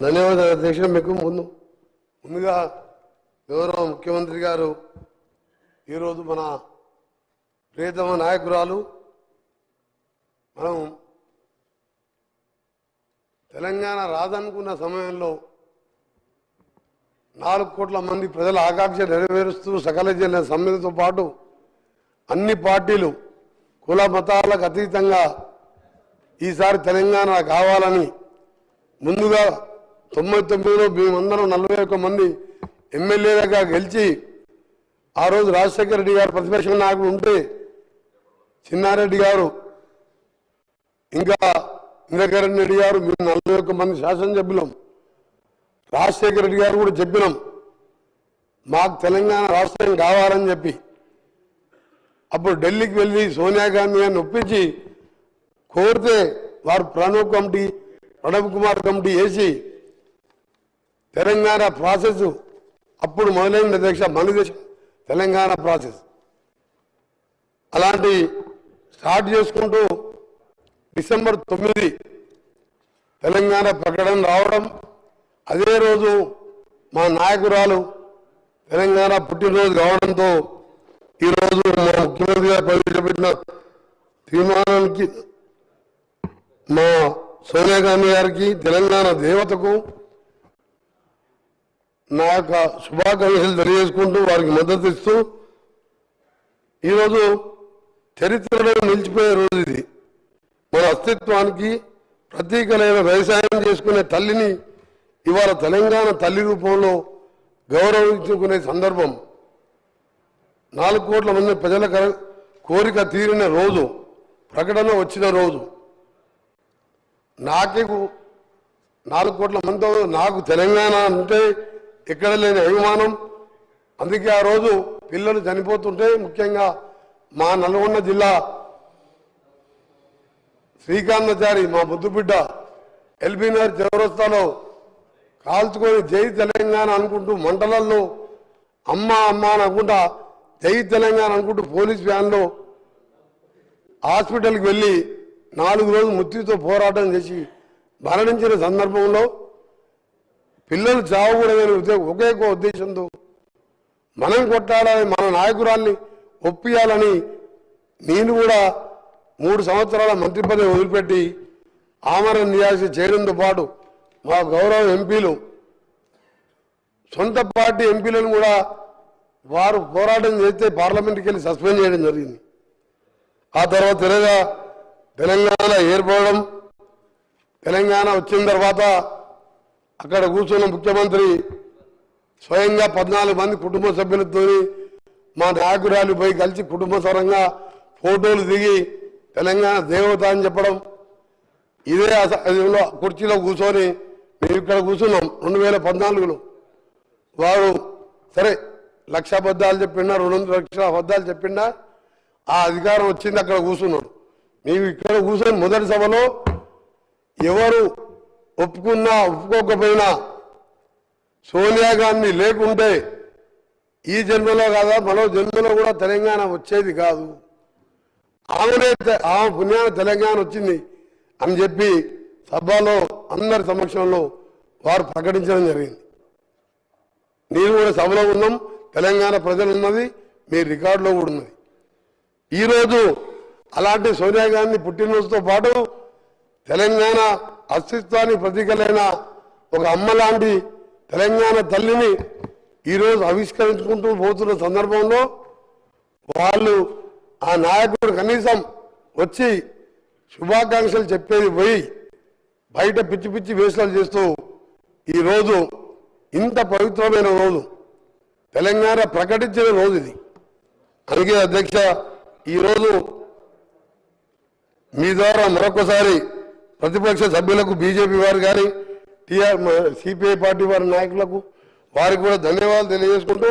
ధన్యవాదాలు అధ్యక్ష. మీకు ముందు ముందుగా గౌరవ ముఖ్యమంత్రి గారు ఈరోజు మన ప్రియతమ నాయకురాలు మనం తెలంగాణ రాదనుకున్న సమయంలో నాలుగు కోట్ల మంది ప్రజల ఆకాంక్ష నెరవేరుస్తూ సకల జిల్లా సమ్మెతో పాటు అన్ని పార్టీలు కుల మతాలకు అతీతంగా ఈసారి తెలంగాణ కావాలని ముందుగా తొంభై తొమ్మిదిలో మేమందరం నలభై ఒక్క మంది ఎమ్మెల్యేలుగా గెలిచి ఆ రోజు రాజశేఖర రెడ్డి గారు ప్రతిపక్ష నాయకుడు ఉంటే చిన్నారెడ్డి గారు ఇంకా ఇంద్రకరణ్ రెడ్డి గారు మేము నలభై ఒక్క మంది శాసనసభ్యులం. రాజశేఖర రెడ్డి గారు కూడా చెప్పినాం మాకు తెలంగాణ రాష్ట్రం కావాలని చెప్పి. అప్పుడు ఢిల్లీకి వెళ్ళి సోనియా గాంధీ గారిని ఒప్పించి కోరితే వారు ప్రణబ్ కమిటీ ప్రణబ్ కుమార్ కమిటీ వేసి తెలంగాణ ప్రాసెస్ అప్పుడు మొదలైన అధ్యక్ష మన దేశం తెలంగాణ ప్రాసెస్. అలాంటి స్టార్ట్ చేసుకుంటూ డిసెంబర్ తొమ్మిది తెలంగాణ ప్రకటన రావడం అదే రోజు మా నాయకురాలు తెలంగాణ పుట్టినరోజు కావడంతో ఈరోజు మా ముఖ్యమంత్రి గారు ప్రవేశపెట్టిన తీర్మానానికి మా సోనియా గాంధీ గారికి తెలంగాణ దేవతకు నా యొక్క శుభాకాంక్షలు తెలియజేసుకుంటూ వారికి మద్దతు ఇస్తూ ఈరోజు చరిత్రలో నిలిచిపోయే రోజు ఇది. మన అస్తిత్వానికి ప్రతీకలైన వ్యవసాయం చేసుకునే తల్లిని ఇవాళ తెలంగాణ తల్లి రూపంలో గౌరవించుకునే సందర్భం. నాలుగు కోట్ల మంది ప్రజల కోరిక తీరిన రోజు ప్రకటన వచ్చిన రోజు. నాకే నాలుగు కోట్ల మందితో నాకు తెలంగాణ అంటే ఎక్కడ లేని అభిమానం. అందుకే ఆ రోజు పిల్లలు చనిపోతుంటే ముఖ్యంగా మా నల్గొండ జిల్లా శ్రీకాంతాచారి మా ముద్దుబిడ్డ ఎల్బీనగర్ చౌరస్తాలో కాల్చుకొని జై తెలంగాణ అనుకుంటూ మంటలల్లో అమ్మ అమ్మ అని అనుకుంటా జై తెలంగాణ అనుకుంటూ పోలీస్ వ్యాన్లో హాస్పిటల్కి వెళ్ళి నాలుగు రోజులు మృత్యుతో పోరాటం చేసి మరణించిన సందర్భంలో పిల్లలు చావకూడదని ఉద్దేశం ఒకే ఒక ఉద్దేశంతో మనం కొట్టాలని మన నాయకురాల్ని ఒప్పియాలని నేను కూడా మూడు సంవత్సరాల మంత్రి పదవి వదిలిపెట్టి ఆమరణ నియాసి చేయడంతో పాటు మా గౌరవ ఎంపీలు సొంత పార్టీ ఎంపీలను కూడా వారు పోరాటం చేస్తే పార్లమెంట్కి వెళ్ళి సస్పెండ్ చేయడం జరిగింది. ఆ తర్వాత తెలంగా తెలంగాణ ఏర్పడడం తెలంగాణ వచ్చిన తర్వాత అక్కడ కూర్చున్న ముఖ్యమంత్రి స్వయంగా పద్నాలుగు మంది కుటుంబ సభ్యులతో మా నాయకురాలు పోయి కలిసి కుటుంబ సరంగా ఫోటోలు దిగి తెలంగాణ దేవత అని చెప్పడం. ఇదే అస- కుర్చీలో కూర్చొని మేము ఇక్కడ కూర్చున్నాం రెండు వేల పద్నాలుగులో. వారు సరే లక్ష అబద్ధాలు చెప్పిండా రెండు వందల లక్షల అబద్ధాలు చెప్పిండా ఆ అధికారం వచ్చింది అక్కడ కూర్చున్నాడు మేము ఇక్కడ కూర్చొని మొదటి సభలో ఎవరు ఒప్పుకున్నా ఒప్పుకోకపోయినా సోనియా గాంధీ లేకుంటే ఈ జన్మలో కాదా? మరో జన్మలో కూడా తెలంగాణ వచ్చేది కాదు. ఆమెనే ఆమె పుణ్యాన తెలంగాణ వచ్చింది అని చెప్పి సభలో అందరి సమక్షంలో వారు ప్రకటించడం జరిగింది. నేను కూడా సభలో ఉన్నాం తెలంగాణ ప్రజలు ఉన్నది మీ రికార్డులో కూడా ఉన్నది. ఈరోజు అలాంటి సోనియా గాంధీ పుట్టినరోజుతో పాటు తెలంగాణ అస్తిత్వానికి ప్రతీకలైన ఒక అమ్మ లాంటి తెలంగాణ తల్లిని ఈరోజు ఆవిష్కరించుకుంటూ పోతున్న సందర్భంలో వాళ్ళు ఆ నాయకుడు కనీసం వచ్చి శుభాకాంక్షలు చెప్పేది పోయి బయట పిచ్చి పిచ్చి వేషాలు చేస్తూ ఈరోజు ఇంత పవిత్రమైన రోజు తెలంగాణ ప్రకటించిన రోజు ఇది. అందుకే అధ్యక్ష ఈరోజు మీ ద్వారా మరొకసారి ప్రతిపక్ష సభ్యులకు బీజేపీ వారు కానీ టీఆర్ సిపిఐ పార్టీ వారి నాయకులకు వారికి కూడా ధన్యవాదాలు తెలియజేసుకుంటూ